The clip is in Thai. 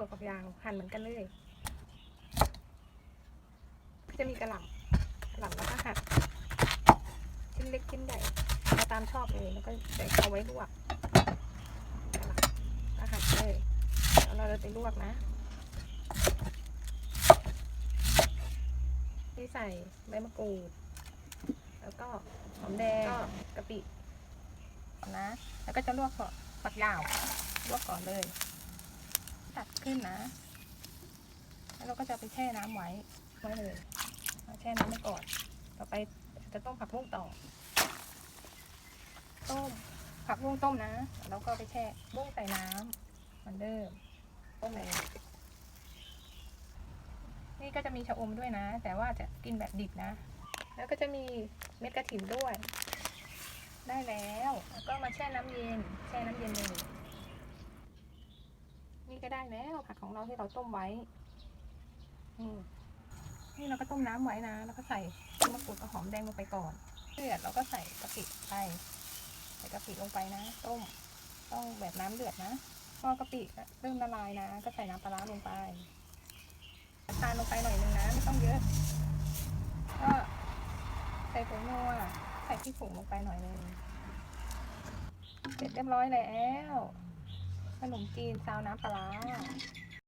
ถั่วฝักยาวหั่นเหมือนกันเลย จะมีกระหล่ำกระหล่ำแล้วก็หั่นชิ้นเล็กชิ้นใหญ่เอาตามชอบเลยแล้วก็จะเอาไว้ลวกกระหล่ำก็หั่นเลยแล้วเราจะไปลวกนะที่ใส่ใบมะกรูด แล้วก็หอมแดงก็กะปินะ แล้วก็จะลวกก่อนฝักยาวลวกก่อนเลย ขึ้นนะ แล้วเราก็จะไปแช่น้ำไว้ไว้เลยแช่น้ำไว้ก่อน ต่อไปจะต้มผักบุ้งต่อ ต้มผักบุ้งต้มนะ แล้วก็ไปแช่บุ้งใส่น้ำเหมือนเดิมต้มเลยนี่ก็จะมีชะอมด้วยนะ แต่ว่าจะกินแบบดิบนะ แล้วก็จะมีเม็ดกระถิ่นด้วย ได้แล้ว แล้วก็มาแช่น้ำเย็น แช่น้ำเย็นเลยนี่ก็ ได้แล้วผักของเราที่เราต้มไว้ นี่เราก็ต้มน้ำไว้นะ แล้วก็ใส่มะกรูดกับหอมแดงลงไปก่อนเดือดเราก็ใส่กะปิไป ใส่กะปิลงไปนะ ต้ม ต้องแบบน้ำเดือดนะ พอกะปิเริ่มละลายนะ ก็ใส่น้ำปลาร้าลงไปน้ำตาลลงไปหน่อยนึงนะ ไม่ต้องเยอะ ก็ใส่ผงนัว ใส่พริกผงลงไปหน่อยนึง เสร็จเรียบร้อยแล้ว นมจีนซาวน้ำปลาร้า